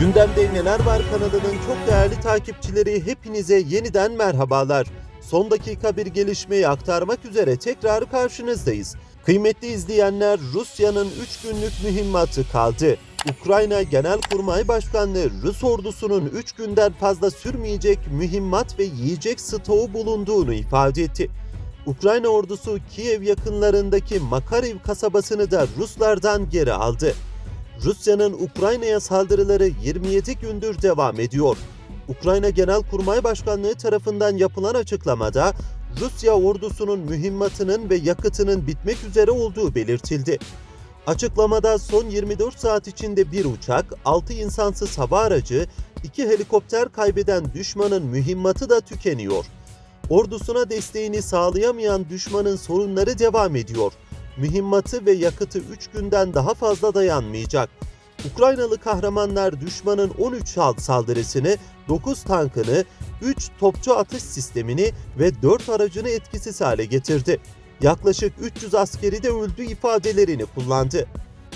Gündemde Neler Var kanalının çok değerli takipçileri hepinize yeniden merhabalar. Son dakika bir gelişmeyi aktarmak üzere tekrar karşınızdayız. Kıymetli izleyenler Rusya'nın 3 günlük mühimmatı kaldı. Ukrayna Genelkurmay Başkanlığı Rus ordusunun 3 günden fazla sürmeyecek mühimmat ve yiyecek stoğu bulunduğunu ifade etti. Ukrayna ordusu Kiev yakınlarındaki Makariv kasabasını da Ruslardan geri aldı. Rusya'nın Ukrayna'ya saldırıları 27 gündür devam ediyor. Ukrayna Genelkurmay Başkanlığı tarafından yapılan açıklamada Rusya ordusunun mühimmatının ve yakıtının bitmek üzere olduğu belirtildi. Açıklamada son 24 saat içinde bir uçak, 6 insansız hava aracı, 2 helikopter kaybeden düşmanın mühimmatı da tükeniyor. Ordusuna desteğini sağlayamayan düşmanın sorunları devam ediyor mühimmatı ve yakıtı 3 günden daha fazla dayanmayacak. Ukraynalı kahramanlar düşmanın 13 sal- saldırısını, 9 tankını, 3 topçu atış sistemini ve 4 aracını etkisiz hale getirdi. Yaklaşık 300 askeri de öldü ifadelerini kullandı.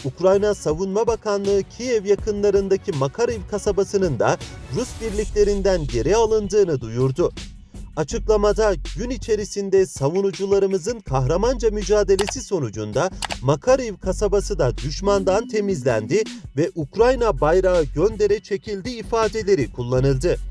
Ukrayna Savunma Bakanlığı Kiev yakınlarındaki Makariv kasabasının da Rus birliklerinden geri alındığını duyurdu. Açıklamada gün içerisinde savunucularımızın kahramanca mücadelesi sonucunda Makariv kasabası da düşmandan temizlendi ve Ukrayna bayrağı göndere çekildi ifadeleri kullanıldı.